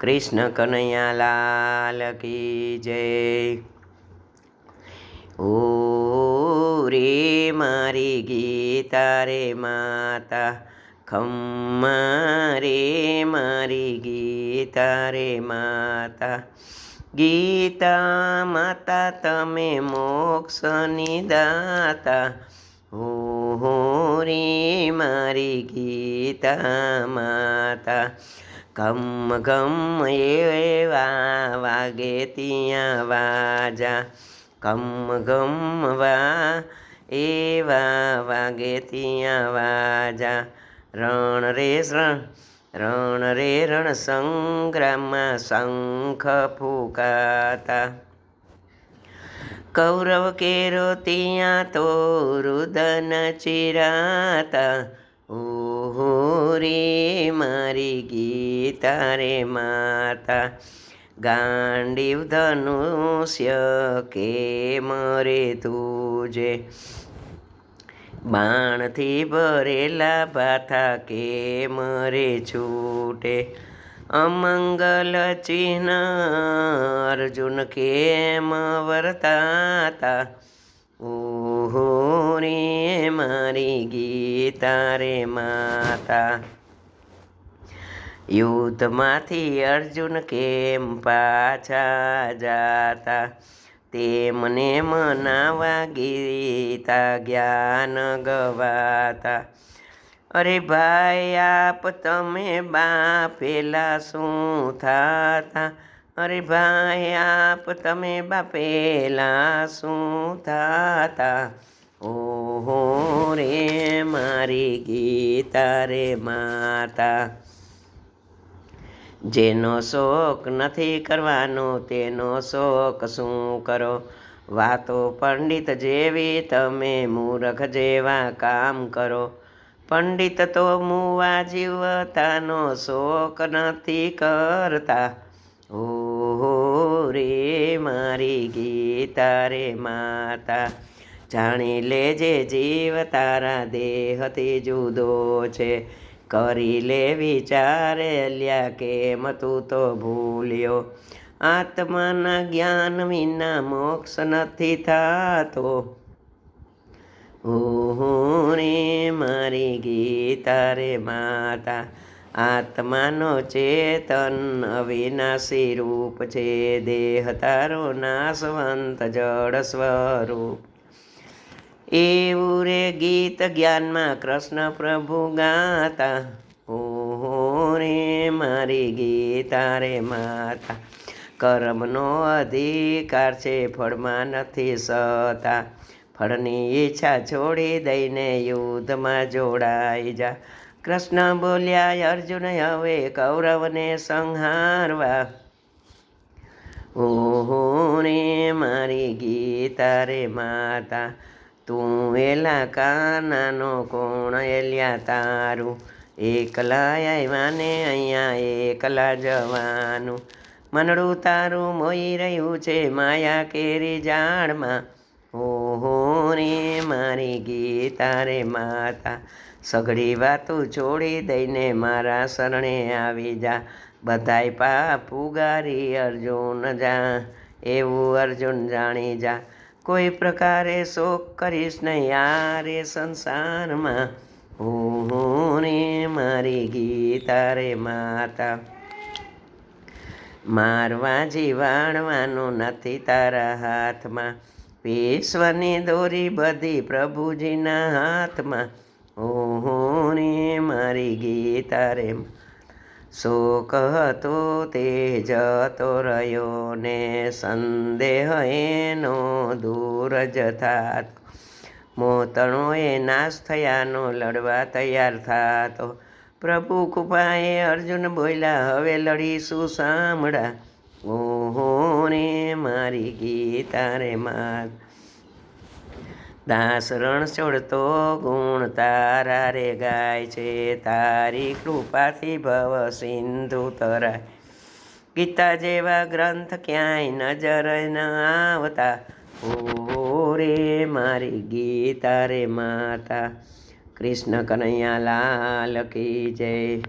કૃષ્ણ કનૈયા લાલ કી જય. ઓ રે મારી ગીતા રે માતા, ખમ્મા રે મારી ગીતા રે માતા. ગીતા માતા, તમે મોક્ષની દાતા. હો રે મારી ગીતા માતા ગમ ઘમ એવા વાગે ત્યાં વાજા. ઘમ ઘમ વા એવા વાગે ત્યાં વાજા. રણ રે રણ રણ રે રણ સંગ્રામમાં શંખ ફૂકાતા. કૌરવ કેરો ત્યાં તો રુદન ચિરાતા. ઓહો રે મારી ગીતા રે માતા ગાંડીવ ધનુષ્ય કે મરે તુજે બાણથી ભરેલા ભાથા કે મરે છૂટે અમંગલ ચિહ્ન અર્જુન કેમ વર્તાતા ઓહો રે મારી ગીતા રે માતા. યુદ્ધમાંથી અર્જુન કેમ પાછા જાતા? તેમને મનાવા ગીતા જ્ઞાન ગવાતા. અરે ભાઈ, આપ તમે બાપેલા શું થાતા? અરે ભાઈ, આપ તમે બાપેલા શું થાતા? ઓહો રે મારી ગીતા રે માતા. જેનો શોક નથી કરવાનો, તેનો શોક શું કરો? વાતો પંડિત જેવી તમે મૂર્ખ જેવા કામ કરો. પંડિત તો મુવા જીવતાનો શોક નથી કરતા. હો રે મારી ગીતા રે માતા. જાણી લેજે જીવ તારા દેહથી જુદો છે. કરી લે વિચારે લ્યા કેમ તું તો ભૂલ્યો? આત્માના જ્ઞાન વિના મોક્ષ નથી થતો. હું રે મારી ગીતા રે માતા, આત્માનો ચેતન અવિનાશી રૂપ છે. દેહ તારો નાશવંત જળ સ્વરૂપ. એવું રે ગીત જ્ઞાનમાં કૃષ્ણ પ્રભુ ગાતા, ઓહો રે મારી ગીતા રે માતા, કર્મનો અધિકાર છે ફળમાં નથી સતા, ફળની ઈચ્છા છોડી દઈને યુદ્ધમાં જોડાઈ જા. કૃષ્ણ બોલ્યા, અર્જુન, હવે કૌરવને સંહારવા. ઓહો રે મારી ગીતા રે માતા તું એલા કાનાનો કોણ એલ્યા તારું? એકલા આવ્યા ને અહીંયા એકલા જવાનું. મનડું તારું મોઈ રહ્યું છે, માયા કેરી ઝાડમાં. ઓહો રે, મારી ગીતા રે માતા. સઘળી વાતું છોડી દઈને મારા શરણે આવી જા. બધાય પાપ ઉગારી અર્જુન જા, એવું અર્જુન જાણી જા. કોઈ પ્રકારે શોક કરીશ નહીં. યારે સંસારમાં હું રે મારી ગીતા રે માતા. મારવા જીવાડવાનું નથી તારા હાથમાં. વિશ્વની દોરી બધી પ્રભુજીના હાથમાં. ઓહો રે મારી ગીતા રે શોક હતો તે જતો રહ્યો ને સંદેહ એનો દૂર જ થાત. મોતણો એ નાશ થયાનો લડવા તૈયાર થાતો. પ્રભુ કૃપાએ અર્જુન બોલ્યા, હવે લડીશું સાંભળા. ઓહો રે મારી ગીતા રે માત દાસ રણ ચડતો ગુણ તારા રે ગાય છે, તારી કૃપાથી ભવ સિંધુ તરાય. ગીતા જેવા ગ્રંથ ક્યાંય નજર ન આવતા. ઓ રે મારી ગીતા રે માતા, કૃષ્ણ કનૈયા લાલ કી જય.